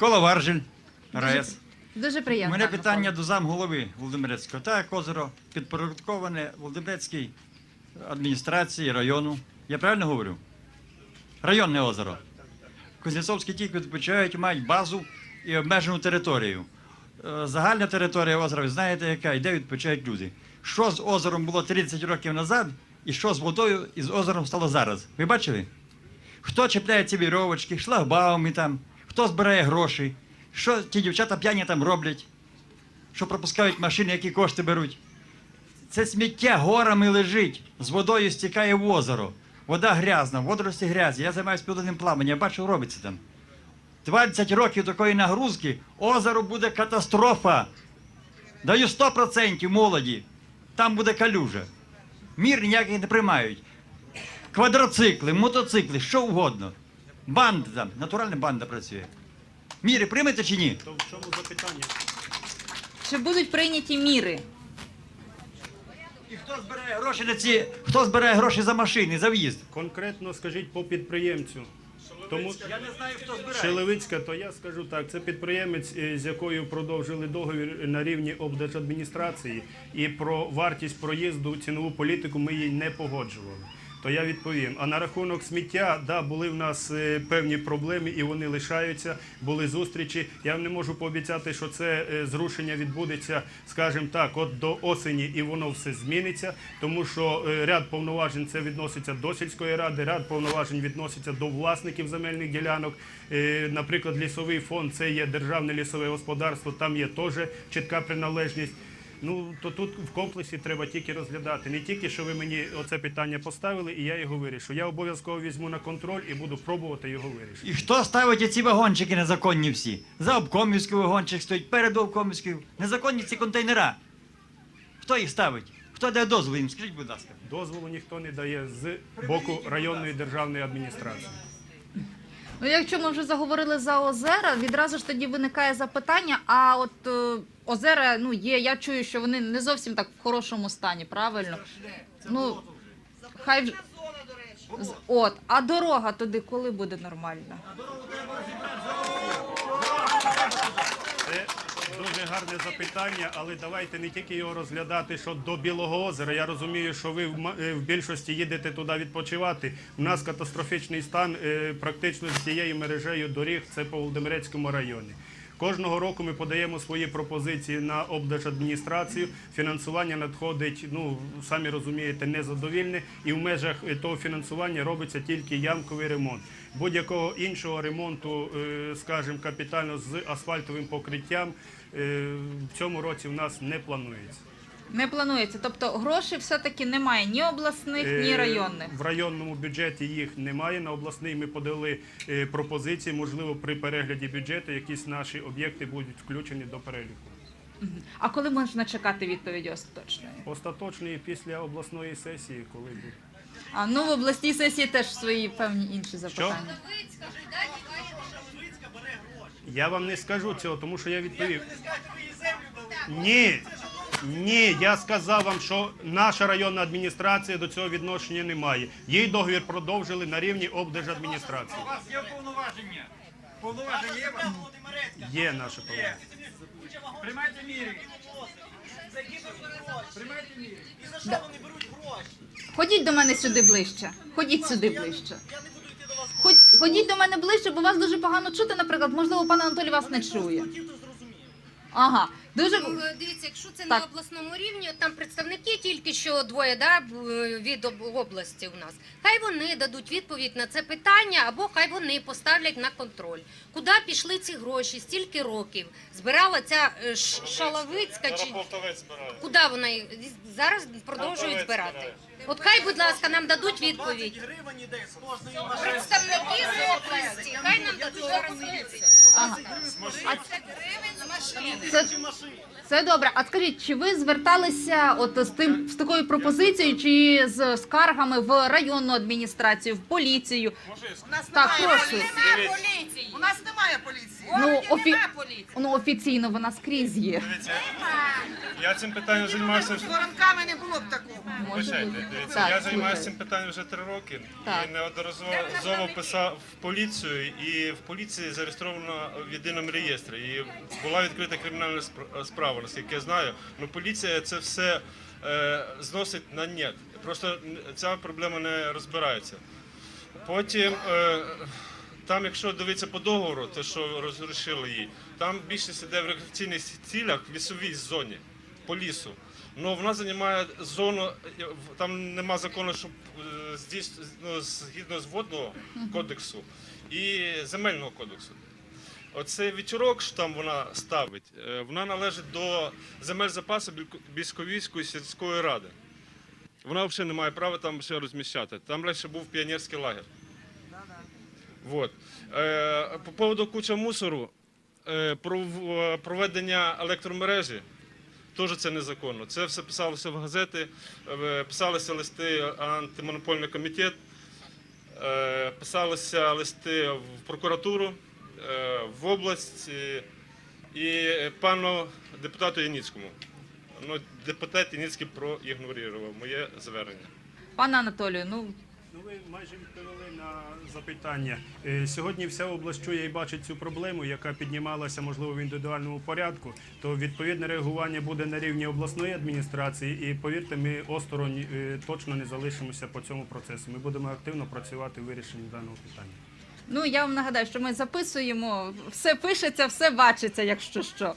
Микола Варжель, РАЕС. Дуже У приємно. мене питання до замголови Володимирецького. Так, озеро підпорядковане Володимирецькій адміністрації району. Я правильно говорю? Районне озеро. Кузнєцовські тільки відпочивають, мають базу і обмежену територію. Е, Загальна територія озера, ви знаєте, яка, і де відпочивають люди. Що з озером було 30 років назад, і що з водою і з озером стало зараз? Ви бачили? Хто чіпляє ці вірьовочки, шлагбауми там, хто збирає гроші, що ті дівчата п'яні там роблять, що пропускають машини, які кошти беруть. Це сміття горами лежить, з водою стікає в озеро. Вода грязна, водорості грязі. Я займаюся підводним плаванням, я бачу, робиться там. 20 років такої нагрузки, озеро буде катастрофа. Даю 100% молоді. Там буде калюжа. Мір ніяких не приймають. Квадроцикли, мотоцикли, що угодно. Банда там, натуральна банда працює. Міри приймете чи ні? То в чому запитання? Чи будуть прийняті міри? І хто збирає гроші на ці, хто збирає гроші за машини, за в'їзд? Конкретно скажіть по підприємцю. Тому Я не знаю, хто збирає. Шелевицька, то я скажу так, це підприємець, е, з якою продовжили договір на рівні облдержадміністрації, і про вартість проїзду, цінову політику ми їй не погоджували. То я відповім. А на рахунок сміття, да, були в нас е, певні проблеми, і вони лишаються. Були зустрічі. Я не можу пообіцяти, що це е, зрушення відбудеться, скажімо так, от до осені, і воно все зміниться, тому що е, ряд повноважень це відноситься до сільської ради, ряд повноважень відноситься до власників земельних ділянок. Наприклад, лісовий фонд це є державне лісове господарство, там є теж чітка приналежність. Ну то тут в комплексі треба тільки розглядати. Не тільки що ви мені оце питання поставили, і я його вирішу. Я обов'язково візьму на контроль і буду пробувати його вирішити. І хто ставить ці вагончики незаконні всі? За обкомівський вагончик стоїть, перед обкомівським. Незаконні ці контейнера. Хто їх ставить? Хто дає дозвіл їм? Скажіть, будь ласка. Дозволу ніхто не дає з боку районної державної адміністрації. Ну, якщо ми вже заговорили за озера, відразу ж тоді виникає запитання: а от е, озера, ну є, я чую, що вони не зовсім так в хорошому стані, правильно? це Ну, хай вже- З- От, а дорога туди коли буде нормальна? Це дуже гарне запитання, але давайте не тільки його розглядати, що до Білого озера. Я розумію, що ви в е, більшості їдете туди відпочивати. У нас катастрофічний стан е, практично з цією мережею доріг. Це по Володимирецькому районі. Кожного року ми подаємо свої пропозиції на облдержадміністрацію. Фінансування надходить, ну самі розумієте, незадовільне, і в межах е, того фінансування робиться тільки ямковий ремонт. Будь-якого іншого ремонту, скажімо, капітально з асфальтовим покриттям в цьому році в нас не планується. Не планується. Тобто грошей все-таки немає ні обласних, ні Е, районних. В районному бюджеті їх немає. На обласний ми подали е, пропозиції. Можливо, при перегляді бюджету якісь наші об'єкти будуть включені до переліку. А коли можна чекати відповіді остаточної? Остаточний після обласної сесії, коли буде. А ну в обласній сесії теж свої певні інші запитання. Я вам не скажу цього, тому що я відповів. Ні, ні, я сказав вам, що наша районна адміністрація до цього відношення не має. Їй договір продовжили на рівні облдержадміністрації. У вас є повноваження. Повноваження є вас? Є наше повноваження. Приймайте міри. Приймайте міри. Ходіть до мене сюди ближче. Ходіть сюди ближче. Ходіть до мене ближче, бо вас дуже погано чути, наприклад, можливо, пан Анатолій вас не чує. Ага, дуже Ну, Дивіться, якщо це Так. на обласному рівні, от там представники тільки що двоє да, б- від об- області у нас. Хай вони дадуть відповідь на це питання, або хай вони поставлять на контроль. Куди пішли ці гроші? Стільки років збирала ця е, Ш- Шаловицька чи куди вона їх- зараз продовжують збирати? От хай, будь ласка, нам дадуть відповідь. Представники з області, хай нам дадуть відповідь. ага. Це, це добре. А скажіть, чи ви зверталися от з тим з такою пропозицією, чи з скаргами в районну адміністрацію, в поліцію? У нас Так, немає прошу. поліції. поліції. У нас немає поліції. Ну, офі... немає поліції. ну офіційно вона скрізь є. Я цим питанням займаюся. З воронками не було б такого. Вибачайте, дивіться, Так, я займаюся слухаю. цим питанням вже три роки Так. і неодноразово писав в поліцію, і в поліції зареєстровано в єдиному реєстрі. І була відкрита кримінальна спр- справа, наскільки я знаю. Ну поліція це все е, зносить на нет. Просто ця проблема не розбирається. Потім. Е, там, якщо дивитися по договору, те, що розрішили її, там більшість іде в рекреаційних цілях в лісовій зоні, по лісу. Ну вона займає зону, е, там нема закону, щоб е, ну, згідно з водного кодексу і земельного кодексу. Оцей вечорок, що там вона ставить, е, вона належить до земель запасу Більськовійської сільської ради. Вона взагалі не має права там ще розміщати. Там раніше був піонерський лагер. Вот. По поводу куча мусору, проведення електромережі, теж це незаконно. Це все писалося в газети, писалися листи антимонопольний комітет, е, писалися листи в прокуратуру, е, в область е, і пану депутату Яніцькому. Ну, депутат Яніцький проігнорував моє звернення. Пане Анатолію, ну Ну, ви майже відповіли на запитання. Е, Сьогодні вся область чує і бачить цю проблему, яка піднімалася, можливо, в індивідуальному порядку. То відповідне реагування буде на рівні обласної адміністрації. І повірте, ми осторонь е, точно не залишимося по цьому процесу. Ми будемо активно працювати в вирішенні даного питання. Ну я вам нагадаю, що ми записуємо, все пишеться, все бачиться, якщо що.